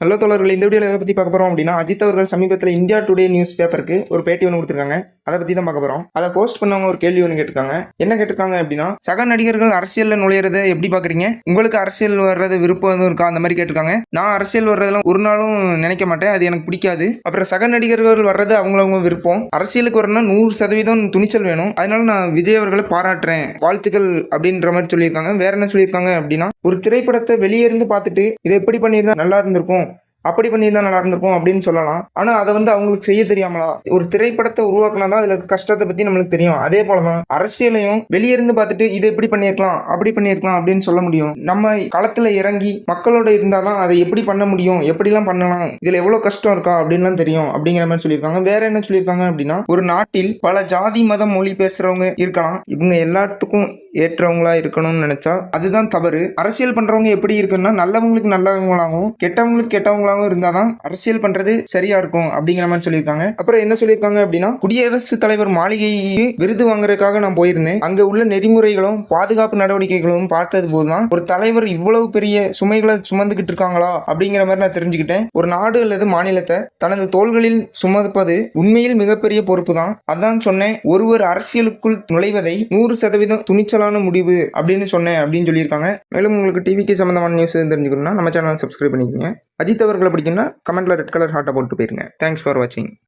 நல்ல தோழர்கள் இந்த வீடியோவில் எதை பற்றி பார்க்க போகிறோம் அப்படின்னா அஜித் அவர்கள் சமீபத்தில் இந்தியா டுடே நியூஸ் பேப்பருக்கு ஒரு பேட்டி ஒன்று கொடுத்துருக்காங்க. அதை பற்றி தான் பார்க்க போகிறோம் அதை போஸ்ட் பண்ணவங்க ஒரு கேள்வி ஒன்று கேட்டிருக்காங்க. என்ன கேட்டிருக்காங்க அப்படின்னா சக நடிகர்கள் அரசியலில் நுழையிறத எப்படி பார்க்குறீங்க? உங்களுக்கு அரசியல் வர்றது விருப்பம் எதுவும் இருக்கா? அந்த மாதிரி கேட்டிருக்காங்க. நான் அரசியல் வர்றதெல்லாம் ஒரு நாளும் நினைக்க மாட்டேன். அது எனக்கு பிடிக்காது. அப்புறம் சக நடிகர்கள் வர்றது அவங்களவங்க விருப்பம். அரசியலுக்கு வரணும்னா நூறு சதவீதம் துணிச்சல் வேணும். அதனால நான் விஜய் அவர்களை பாராட்டுறேன். வாழ்த்துக்கள் அப்படின்ற மாதிரி சொல்லியிருக்காங்க. வேற என்ன சொல்லியிருக்காங்க அப்படின்னா ஒரு திரைப்படத்தை வெளியே இருந்து பார்த்துட்டு இதை எப்படி பண்ணியிருந்தா நல்லா இருந்திருக்கும்? அப்படி பண்ணியிருந்தா நல்லா இருந்திருக்கும் அப்படின்னு சொல்லலாம். ஆனால் அதை வந்து அவங்களுக்கு செய்ய தெரியாமலா? ஒரு திரைப்படத்தை உருவாக்கினா தான் அதில் இருக்க கஷ்டத்தை பற்றி நம்மளுக்கு தெரியும். அதே போலதான் அரசியலையும் வெளியே இருந்து பார்த்துட்டு இதை எப்படி பண்ணியிருக்கலாம் அப்படி பண்ணியிருக்கலாம் அப்படின்னு சொல்ல முடியும். நம்ம களத்தில் இறங்கி மக்களோட இருந்தால் தான் அதை எப்படி பண்ண முடியும் எப்படிலாம் பண்ணலாம் இதில் எவ்வளோ கஷ்டம் இருக்கா அப்படின்லாம் தெரியும் அப்படிங்கிற மாதிரி சொல்லியிருக்காங்க. வேற என்ன சொல்லியிருக்காங்க அப்படின்னா ஒரு நாட்டில் பல ஜாதி மதம் மொழி பேசுகிறவங்க இருக்கலாம். இவங்க எல்லாத்துக்கும் ஏற்றவங்களா இருக்கணும்னு நினைச்சா அதுதான் தவறு. அரசியல் பண்றவங்க எப்படி இருக்குன்னா நல்லவங்களுக்கு நல்லவங்களாகவும் கெட்டவங்களுக்கு கெட்டவங்களாகவும் இருந்தாதான் அரசியல் பண்றது சரியா இருக்கும் அப்படிங்கிற மாதிரி சொல்லியிருக்காங்க. அப்புறம் என்ன சொல்லியிருக்காங்க அப்படின்னா குடியரசுத் தலைவர் மாளிகைக்கு விருது வாங்குறதுக்காக நான் போயிருந்தேன். அங்க உள்ள நெறிமுறைகளும் பாதுகாப்பு நடவடிக்கைகளும் பார்த்தது போதுதான் ஒரு தலைவர் இவ்வளவு பெரிய சுமைகளை சுமந்துகிட்டு இருக்காங்களா அப்படிங்கிற மாதிரி நான் தெரிஞ்சுக்கிட்டேன். ஒரு நாடு அல்லது மாநிலத்தை தனது தோள்களில் சுமப்பது உண்மையில் மிகப்பெரிய பொறுப்பு தான் அதான் சொன்னேன் ஒருவர் அரசியலுக்குள் நுழைவதை நூறு சதவீதம் துணிச்சலான முடிவு அப்படின்னு சொன்னேன் அப்படின்னு சொல்லியிருக்காங்க. மேலும் உங்களுக்கு டிவிக்கு சம்மந்தமான நியூஸ் தெரிஞ்சுக்கணும்னா நம்ம சேனல் சப்ஸ்கிரைப் பண்ணிக்கோங்க. அஜித் அவர்களை பிடிக்குன்னா கமெண்ட்ல ரெட் கலர் ஹார்ட்டை போட்டு போயிருங்க. தேங்க்ஸ் ஃபார் வாட்சிங்